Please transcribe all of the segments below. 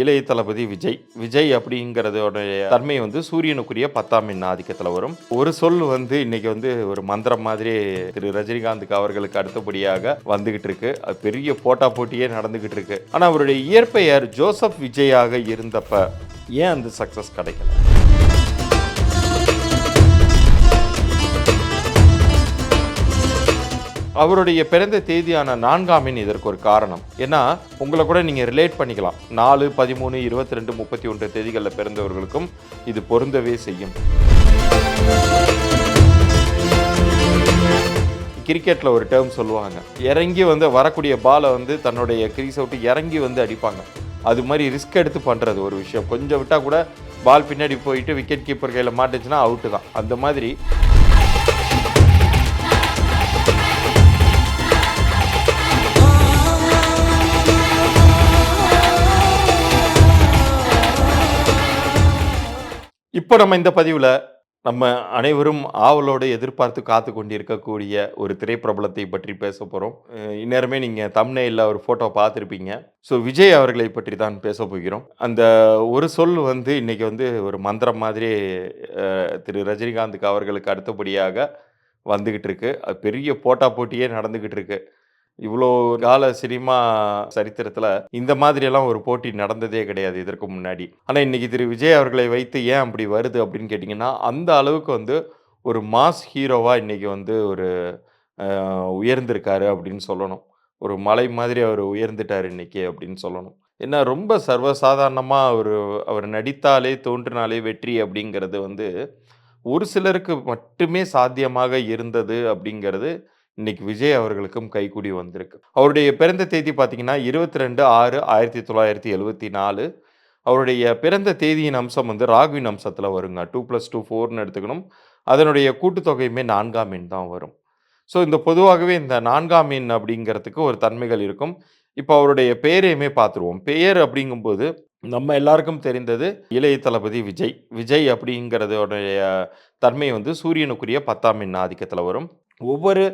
இளைய தளபதி விஜய். விஜய் அப்படிங்கிறதோடைய தன்மை வந்து சூரியனுக்குரிய பத்தாம் எண் ஆதிக்கத்தில் வரும். ஒரு சொல் வந்து இன்னைக்கு வந்து ஒரு மந்திரம் மாதிரி திரு ரஜினிகாந்துக்கு அவர்களுக்கு அடுத்தபடியாக வந்துகிட்டு இருக்கு. அது பெரிய போட்டா போட்டியே நடந்துகிட்டு இருக்கு. ஆனா அவருடைய இயற்பெயர் ஜோசப் விஜயாக இருந்தப்ப ஏன் அந்த சக்சஸ் கிடைக்கல? அவருடைய பிறந்த தேதியான நான்காம் எண் இதற்கு ஒரு காரணம். ஏன்னா உங்களை கூட நீங்கள் ரிலேட் பண்ணிக்கலாம். நாலு பதிமூணு இருபத்தி ரெண்டு முப்பத்தி ஒன்று தேதிகளில் பிறந்தவர்களுக்கும் இது பொருந்தவே செய்யும். கிரிக்கெட்டில் ஒரு டேர்ம் சொல்லுவாங்க. இறங்கி வந்து வரக்கூடிய பாலை வந்து தன்னுடைய கிரீஸ் விட்டு இறங்கி வந்து அடிப்பாங்க. அது மாதிரி ரிஸ்க் எடுத்து பண்ணுறது ஒரு விஷயம். கொஞ்சம் விட்டால் கூட பால் பின்னாடி போயிட்டு விக்கெட் கீப்பர் கையில் மாட்டுச்சுன்னா அவுட்டு தான். அந்த மாதிரி இப்போ நம்ம இந்த பதிவில் நம்ம அனைவரும் ஆவலோடு எதிர்பார்த்து காத்து கொண்டிருக்கக்கூடிய ஒரு திரைப்பிரபலத்தை பற்றி பேச போகிறோம் இந்நேரமே நீங்கள் தம்னையில் ஒரு ஃபோட்டோ பார்த்துருப்பீங்க. ஸோ விஜய் அவர்களை பற்றி தான் பேச போகிறோம். அந்த ஒரு சொல் வந்து இன்றைக்கி வந்து ஒரு மந்திரம் மாதிரி திரு. ரஜினிகாந்துக்கு அவர்களுக்கு அடுத்தபடியாக வந்துக்கிட்டு இருக்கு. அது பெரிய போட்டா போட்டியே நடந்துக்கிட்டு இருக்குது இவ்வளோ கால சினிமா சரித்திரத்தில் இந்த மாதிரியெல்லாம் ஒரு போட்டி நடந்ததே கிடையாது இதற்கு முன்னாடி. ஆனால் இன்றைக்கி திரு. விஜய் அவர்களை வைத்து ஏன் அப்படி வருது அப்படின்னு கேட்டிங்கன்னா அந்த அளவுக்கு வந்து ஒரு மாஸ் ஹீரோவாக இன்றைக்கி வந்து ஒரு உயர்ந்திருக்காரு அப்படின்னு சொல்லணும். ஒரு மலை மாதிரி அவர் உயர்ந்துட்டார் இன்றைக்கி அப்படின்னு சொல்லணும். ஏன்னா ரொம்ப சர்வசாதாரணமாக அவர் அவர் நடித்தாலே தோன்றினாலே வெற்றி அப்படிங்கிறது வந்து ஒரு சிலருக்கு மட்டுமே சாத்தியமாக இருந்தது அப்படிங்கிறது இன்னைக்கு விஜய் அவர்களுக்கும் கைகூடி வந்திருக்கு. அவருடைய பிறந்த தேதி பார்த்தீங்கன்னா இருபத்தி ரெண்டு ஆறு ஆயிரத்தி தொள்ளாயிரத்தி எழுவத்தி நாலு. அவருடைய பிறந்த தேதியின் அம்சம் வந்து ராகுவின் அம்சத்தில் வருங்க. டூ ப்ளஸ் டூ ஃபோர்னு எடுத்துக்கணும். அதனுடைய கூட்டுத்தொகையுமே நான்காம் எண் தான் வரும். ஸோ இந்த பொதுவாகவே இந்த நான்காம் எண் அப்படிங்கிறதுக்கு ஒரு தன்மைகள் இருக்கும். இப்போ அவருடைய பெயரையுமே பார்த்துருவோம் பெயர் அப்படிங்கும்போது நம்ம எல்லாருக்கும் தெரிந்தது இளைய தளபதி விஜய். விஜய் அப்படிங்கிறதோடைய தன்மை வந்து சூரியனுக்குரிய பத்தாம் எண் ஆதிக்கத்தில் வரும். ஒவ்வொரு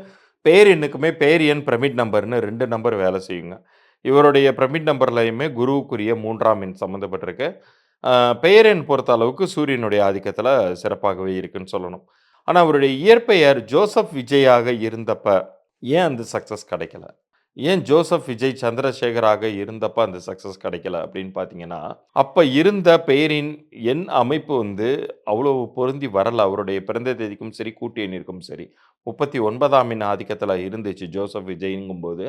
பெயர் எண்ணுக்குமே பெயர் எண் பிரமிட் நம்பர்னு ரெண்டு நம்பர் வேலை செய்யுங்க. இவருடைய பிரமிட் நம்பர்லையுமே குருவுக்குரிய மூன்றாம் எண் சம்மந்தப்பட்டிருக்கு. ஆஹ் பெயர் எண் பொறுத்த அளவுக்கு சூரியனுடைய ஆதிக்கத்தில் சிறப்பாகவே இருக்குன்னு சொல்லணும். ஆனால் அவருடைய இயற்பெயர் ஜோசப் விஜயாக இருந்தப்ப ஏன் அந்த சக்ஸஸ் கிடைக்கல? ஏன் ஜோசப் விஜய் சந்திரசேகராக இருந்தப்ப அந்த சக்ஸஸ் கிடைக்கல அப்படின்னு பார்த்தீங்கன்னா அப்போ இருந்த பெயரின் எண் அமைப்பு வந்து அவ்வளோ பொருந்தி வரல. அவருடைய பிறந்த தேதிக்கும் சரி கூட்டு எண்ணிற்கும் சரி. முப்பத்தி ஒன்பதாம் எண் ஆதிக்கத்தில் இருந்துச்சு ஜோசப் விஜய்ங்கும்போது.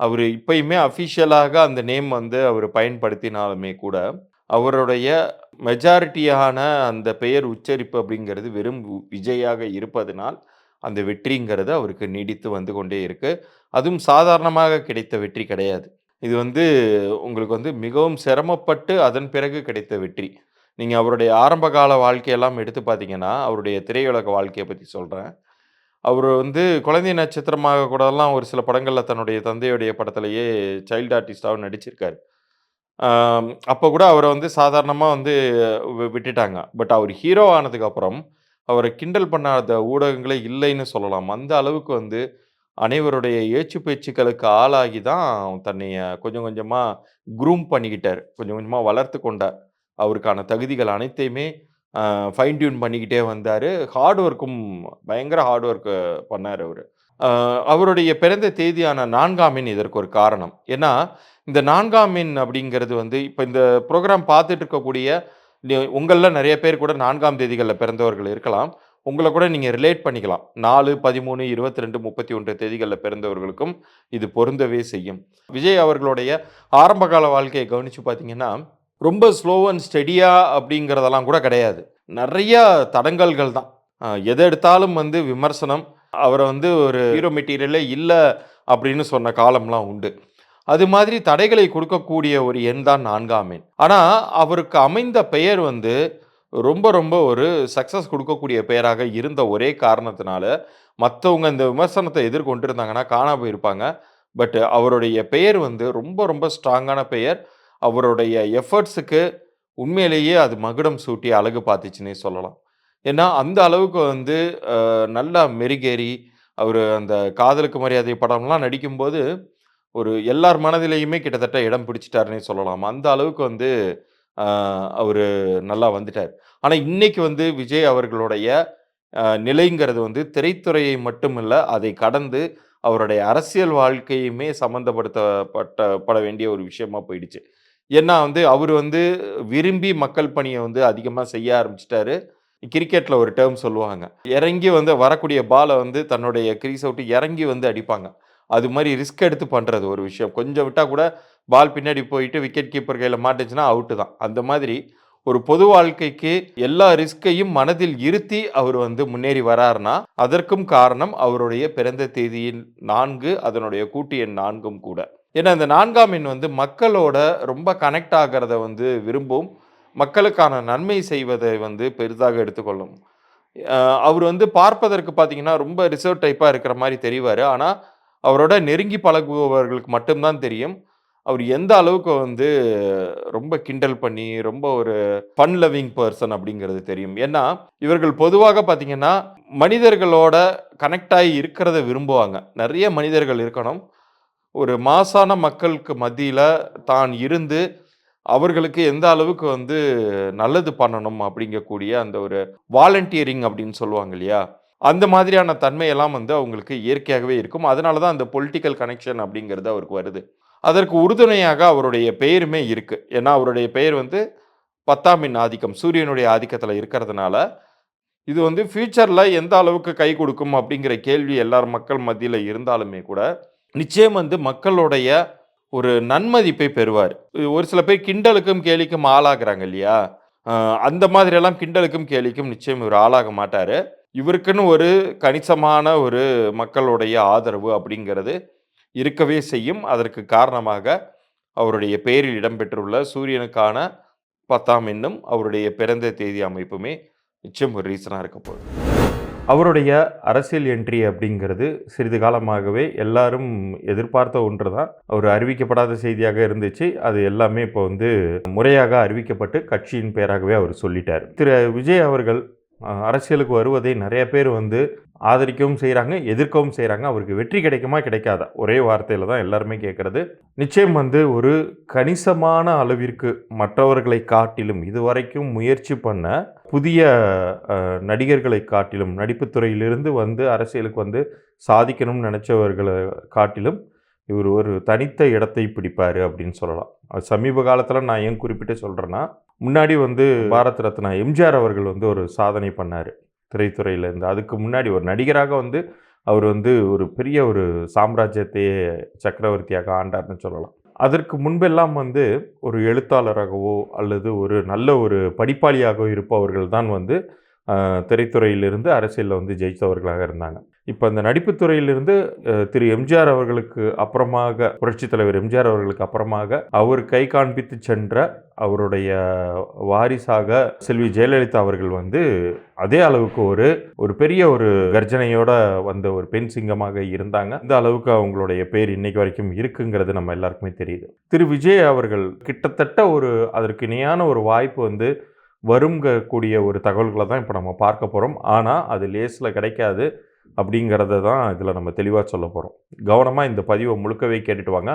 அவர் இப்பயுமே அஃபிஷியலாக அந்த நேம் வந்து அவர் பயன்படுத்தினாலுமே கூட அவருடைய மெஜாரிட்டியான அந்த பெயர் உச்சரிப்பு அப்படிங்கிறது வெறும் விஜயாக இருப்பதனால் அந்த வெற்றிங்கிறது அவருக்கு நீடித்து வந்து கொண்டே இருக்குது அதுவும் சாதாரணமாக கிடைத்த வெற்றி கிடையாது. இது வந்து உங்களுக்கு வந்து மிகவும் சிரமப்பட்டு அதன் பிறகு கிடைத்த வெற்றி. நீங்கள் அவருடைய ஆரம்பகால வாழ்க்கையெல்லாம் எடுத்து பார்த்தீங்கன்னா அவருடைய திரையுலக வாழ்க்கையை பற்றி சொல்கிறேன் அவர் வந்து குழந்தை நட்சத்திரமாக கூடலாம் ஒரு சில படங்களில் தன்னுடைய தந்தையுடைய படத்திலேயே சைல்டு ஆர்டிஸ்டாகவும் நடிச்சிருக்கார். அப்போ கூட அவரை வந்து சாதாரணமாக வந்து வி- விட்டுட்டாங்க. பட் அவர் ஹீரோ ஆனதுக்கப்புறம் அவரை கிண்டல் பண்ணாத ஊடகங்களே இல்லைன்னு சொல்லலாம். அந்த அளவுக்கு வந்து அனைவருடைய ஏச்சு பேச்சுக்களுக்கு ஆளாகி தான் தன்னைய கொஞ்சம் கொஞ்சமாக குரூம் பண்ணிக்கிட்டார். கொஞ்சம் கொஞ்சமாக வளர்த்து கொண்டார். அவருக்கான தகுதிகள் அனைத்தையுமே ஃபைன் டியூன் பண்ணிக்கிட்டே வந்தார். ஹார்ட் ஒர்க்கும் பயங்கர ஹார்ட் ஒர்க் பண்ணார் அவர். அவருடைய பிறந்த தேதியான நான்காம் எண் இதற்கு ஒரு காரணம். ஏன்னா இந்த நான்காம் எண் அப்படிங்கிறது வந்து இப்போ இந்த ப்ரோக்ராம் பார்த்துட்டு இருக்கக்கூடிய உங்களில் நிறைய பேர் கூட நான்காம் தேதிகளில் பிறந்தவர்கள் இருக்கலாம். உங்களை கூட நீங்கள் ரிலேட் பண்ணிக்கலாம். நாலு பதிமூணு இருபத்தி ரெண்டு முப்பத்தி ஒன்று தேதிகளில் பிறந்தவர்களுக்கும் இது பொருந்தவே செய்யும். விஜய் அவர்களுடைய ஆரம்பகால வாழ்க்கையை கவனித்து பார்த்தீங்கன்னா ரொம்ப ஸ்லோ அண்ட் ஸ்டெடியாக அப்படிங்கிறதெல்லாம் கூட கிடையாது. நிறைய தடங்கல்கள் தான். எதை எடுத்தாலும் வந்து விமர்சனம் அவரை வந்து ஒரு ஹீரோ மெட்டீரியலே இல்லை அப்படின்னு சொன்ன காலம்லாம் உண்டு. அது மாதிரி தடைகளை கொடுக்கக்கூடிய ஒரு எண் தான் நான்காம் எண். ஆனால் அவருக்கு அமைந்த பெயர் வந்து ரொம்ப ரொம்ப ஒரு சக்ஸஸ் கொடுக்கக்கூடிய பெயராக இருந்த ஒரே காரணத்தினால மற்றவங்க இந்த விமர்சனத்தை எதிர்கொண்டிருந்தாங்கன்னா காணா போயிருப்பாங்க. பட் அவருடைய பெயர் வந்து ரொம்ப ரொம்ப ஸ்ட்ராங்கான பெயர். அவருடைய எஃபர்ட்ஸுக்கு உண்மையிலேயே அது மகுடம் சூட்டி அழகு பார்த்துச்சுன்னே சொல்லலாம். ஏன்னா அந்த அளவுக்கு வந்து நல்லா மெருகேறி அவர் அந்த காதலுக்கு மரியாதை படம்லாம் நடிக்கும்போது ஒரு எல்லார் மனதிலேயுமே கிட்டத்தட்ட இடம் பிடிச்சிட்டாருன்னே சொல்லலாம். அந்த அளவுக்கு வந்து அவர் நல்லா வந்துட்டார். ஆனால் இன்னைக்கு வந்து விஜய் அவர்களுடைய நிலைங்கிறது வந்து திரைத்துறையை மட்டுமல்ல, அதை கடந்து அவருடைய அரசியல் வாழ்க்கையுமே சம்மந்தப்படுத்தப்பட்ட பட வேண்டிய ஒரு விஷயமா போயிடுச்சு. ஏன்னா வந்து அவர் வந்து விரும்பி மக்கள் பணியை வந்து அதிகமாக செய்ய ஆரம்பிச்சிட்டாரு கிரிக்கெட்டில் ஒரு டேர்ம் சொல்லுவாங்க. இறங்கி வந்து வரக்கூடிய பாலை வந்து தன்னுடைய கிரீஸ் அவுட்டு இறங்கி வந்து அடிப்பாங்க. அது மாதிரி ரிஸ்க் எடுத்து பண்ணுறது ஒரு விஷயம். கொஞ்சம் விட்டால் கூட பால் பின்னாடி போயிட்டு விக்கெட் கீப்பர் கையில் மாட்டுச்சுன்னா அவுட்டு தான். அந்த மாதிரி ஒரு பொது வாழ்க்கைக்கு எல்லா ரிஸ்க்கையும் மனதில் இருத்தி அவர் வந்து முன்னேறி வரார்னா, அதற்கும் காரணம் அவருடைய பிறந்த தேதியின் நான்கு அதனுடைய கூட்டு எண் நான்கும் கூட. ஏன்னா இந்த நான்காம் எண் வந்து மக்களோட ரொம்ப கனெக்ட் ஆகிறத வந்து விரும்பும். மக்களுக்கான நன்மை செய்வதை வந்து பெரிதாக எடுத்துக்கொள்ளும். அவர் வந்து பார்ப்பதற்கு பார்த்தீங்கன்னா, ரொம்ப ரிசர்வ் டைப்பாக இருக்கிற மாதிரி தெரிவார் ஆனால் அவரோட நெருங்கி பழகுபவர்களுக்கு மட்டும் தான் தெரியும். அவர் எந்த அளவுக்கு வந்து ரொம்ப கிண்டல் பண்ணி, ரொம்ப ஒரு ஃபன் லவ்விங் பர்சன் அப்படிங்கிறது தெரியும். ஏன்னா, இவர்கள் பொதுவாக பார்த்தீங்கன்னா, மனிதர்களோட கனெக்ட் ஆகி இருக்கிறத விரும்புவாங்க. நிறைய மனிதர்கள் இருக்கணும். ஒரு மாசான மக்களுக்கு மத்தியில் தான் இருந்து, அவர்களுக்கு எந்த அளவுக்கு வந்து நல்லது பண்ணணும் அப்படிங்கக்கூடிய அந்த ஒரு வாலண்டியரிங் அப்படின்னு சொல்லுவாங்க இல்லையா? அந்த மாதிரியான தன்மையெல்லாம் வந்து அவங்களுக்கு இயற்கையாகவே இருக்கும். அதனால தான் அந்த பொலிட்டிக்கல் கனெக்ஷன் அப்படிங்கிறது அவருக்கு வருது. அதற்கு உறுதுணையாக அவருடைய பெயருமே இருக்குது ஏன்னா, அவருடைய பெயர் வந்து பத்தாமின் ஆதிக்கம். சூரியனுடைய ஆதிக்கத்தில் இருக்கிறதுனால, இது வந்து ஃப்யூச்சரில் எந்த அளவுக்கு கை கொடுக்கும் அப்படிங்கிற கேள்வி எல்லார் மக்கள் மத்தியில் இருந்தாலுமே கூட, நிச்சயம் வந்து மக்களுடைய ஒரு நன்மதிப்பை பெறுவார் ஒரு சில பேர் கிண்டலுக்கும், கேலிக்கும் ஆளாகிறாங்க இல்லையா? அந்த மாதிரியெல்லாம் கிண்டலுக்கும், கேலிக்கும் நிச்சயம் இவர் ஆளாக மாட்டார் இவருக்குன்னு ஒரு கணிசமான ஒரு மக்களுடைய ஆதரவு அப்படிங்கிறது இருக்கவே செய்யும். அதற்கு காரணமாக அவருடைய பெயரில் இடம்பெற்றுள்ள சூரியனுக்கான 10ஆம் எண்ணும், அவருடைய பிறந்த தேதி அமைப்புமே நிச்சயம் ஒரு ரீசனாக இருக்க போகுது. அவருடைய அரசியல் என்ட்ரி அப்படிங்கிறது சிறிது காலமாகவே எல்லாரும் எதிர்பார்த்த ஒன்று தான். ஒரு அறிவிக்கப்படாத செய்தியாக இருந்துச்சு. அது எல்லாமே இப்போ வந்து முறையாக அறிவிக்கப்பட்டு கட்சியின் பெயராகவே அவர் சொல்லிட்டார் திரு விஜய் அவர்கள் அரசியலுக்கு வருவதை நிறைய பேர் வந்து ஆதரிக்கவும் செய்கிறாங்க எதிர்க்கவும் செய்கிறாங்க அவருக்கு வெற்றி கிடைக்குமா? கிடைக்காதா? ஒரே வார்த்தையில் தான் எல்லாருமே கேட்குறது நிச்சயம் வந்து ஒரு கணிசமான அளவிற்கு மற்றவர்களை காட்டிலும் இதுவரைக்கும் முயற்சி பண்ண புதிய நடிகர்களை காட்டிலும், நடிப்புத்துறையிலிருந்து வந்து அரசியலுக்கு வந்து சாதிக்கணும்னு நினச்சவர்களை காட்டிலும், இவர் ஒரு தனித்த இடத்தை பிடிப்பார் அப்படின்னு சொல்லலாம். அது சமீப காலத்தில் நான் ஏன் குறிப்பிட்டு சொல்கிறேன்னா முன்னாடி வந்து பாரத் ரத்னா எம்ஜிஆர் அவர்கள் வந்து ஒரு சாதனை பண்ணாரு. திரைத்துறையில இருந்து. அதுக்கு முன்னாடி ஒரு நடிகராக வந்து அவர் வந்து ஒரு பெரிய ஒரு சாம்ராஜ்யத்தையே சக்கரவர்த்தியாக ஆண்டார்ன்னு சொல்லலாம். அதற்கு முன்பெல்லாம் வந்து ஒரு எழுத்தாளராகவோ, அல்லது ஒரு நல்ல ஒரு படிப்பாளியாகவோ இருப்பவர்கள் தான் வந்து திரைத்துறையிலிருந்து அரசியலில் வந்து ஜெயித்தவர்களாக இருந்தாங்க. இப்போ அந்த நடிப்புத்துறையிலிருந்து திரு எம்ஜிஆர் அவர்களுக்கு அப்புறமாக புரட்சித் தலைவர் எம்ஜிஆர் அவர்களுக்கு அப்புறமாக அவர் கை காண்பித்து சென்ற அவருடைய வாரிசாக செல்வி ஜெயலலிதா அவர்கள் வந்து அதே அளவுக்கு ஒரு ஒரு பெரிய ஒரு கர்ஜனையோட வந்த ஒரு பெண் சிங்கமாக இருந்தாங்க. இந்த அளவுக்கு அவங்களுடைய பேர் இன்னைக்கு வரைக்கும் இருக்குங்கிறது நம்ம எல்லாருக்குமே தெரியுது. திரு விஜய் அவர்கள் கிட்டத்தட்ட ஒரு அதற்கு இணையான ஒரு வாய்ப்பு வந்து வருங்கக்கூடிய ஒரு தகவல்களை தான் இப்போ நம்ம பார்க்க போகிறோம் ஆனால் அது லேஸில் கிடைக்காது அப்படிங்கிறத தான் இதில் நம்ம தெளிவாக சொல்ல போகிறோம் கவனமாக இந்த பதிவை முழுக்கவே கேட்டுட்டு வாங்க.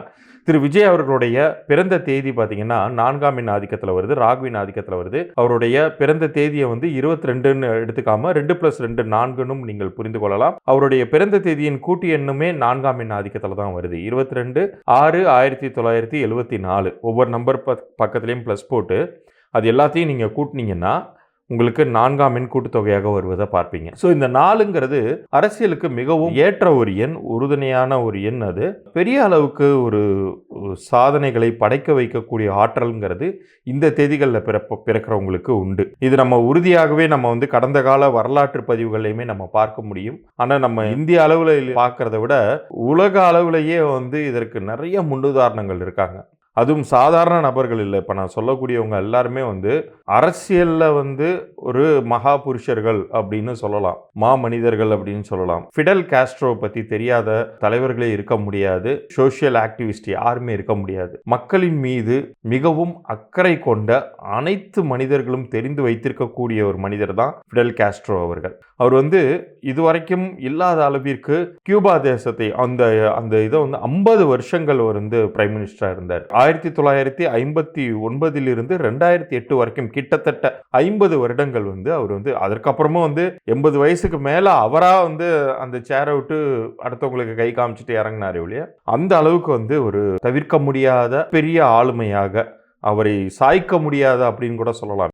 திரு விஜய் அவர்களுடைய பிறந்த தேதி பார்த்தீங்கன்னா, 4ஆம் எண் ஆதிக்கத்தில் வருது. ராகுவின் ஆதிக்கத்தில் வருது. அவருடைய பிறந்த தேதியை வந்து 22ன்னு எடுத்துக்காம 2+2 4ன்னும் நீங்கள் புரிந்து கொள்ளலாம். அவருடைய பிறந்த தேதியின் கூட்டு எண்ணுமே நான்காம் எண் ஆதிக்கத்தில் தான் வருது. 22 6 1974 ஒவ்வொரு நம்பர் பக் பக்கத்துலேயும் ப்ளஸ் போட்டு, அது எல்லாத்தையும் நீங்கள் கூட்டினீங்கன்னா உங்களுக்கு நான்காம் எண் கூட்டுத்தொகையாக வருவதை பார்ப்பீங்க. ஸோ இந்த நாலுங்கிறது அரசியலுக்கு மிகவும் ஏற்ற ஒரு எண். உறுதுணையான ஒரு எண் அது. பெரிய அளவுக்கு ஒரு சாதனைகளை படைக்க வைக்கக்கூடிய ஆற்றல்ங்கிறது இந்த தேதிகளில் பிறப்ப பிறக்கிறவங்களுக்கு உண்டு. இது நம்ம உறுதியாகவே நம்ம வந்து கடந்த கால வரலாற்று பதிவுகளையுமே நம்ம பார்க்க முடியும். ஆனால் நம்ம இந்திய அளவில் பார்க்குறத விட, உலக அளவிலேயே வந்து இதற்கு நிறைய முன்னுதாரணங்கள் இருக்காங்க. அதுவும் சாதாரண நபர்கள் இல்லை இப்போ நான் சொல்லக்கூடியவங்க எல்லாருமே வந்து அரசியலில் வந்து ஒரு மகா புருஷர்கள் அப்படின்னு சொல்லலாம். மா மனிதர்கள் அப்படின்னு சொல்லலாம். ஃபிடல் காஸ்ட்ரோ பற்றி தெரியாத தலைவர்களே இருக்க முடியாது. சோசியல் ஆக்டிவிஸ்ட் யாருமே இருக்க முடியாது. மக்களின் மீது மிகவும் அக்கறை கொண்ட அனைத்து மனிதர்களும் தெரிந்து வைத்திருக்கக்கூடிய ஒரு மனிதர் தான் ஃபிடல் காஸ்ட்ரோ அவர்கள். அவர் வந்து இது வரைக்கும் இல்லாத அளவிற்கு கியூபா தேசத்தை அந்த அந்த இதை வந்து ஐம்பது வருஷங்கள் வந்து பிரைம் மினிஸ்டராக இருந்தார். ஆயிரத்தி தொள்ளாயிரத்தி ஐம்பத்தி ஒன்பதிலிருந்து ரெண்டாயிரத்தி எட்டு வரைக்கும் கிட்டத்தட்ட ஐம்பது வருடங்கள் வந்து அவர் வந்து அதற்கப்புறமும் வந்து எண்பது வயசுக்கு மேலே அவராக வந்து அந்த சேரை விட்டு அடுத்தவங்களுக்கு கை காமிச்சிட்டு இறங்கினார் ஒழிய அந்த அளவுக்கு வந்து ஒரு தவிர்க்க முடியாத பெரிய ஆளுமையாக அவரை சாய்க்க முடியாத அப்படின்னு கூட சொல்லலாம்.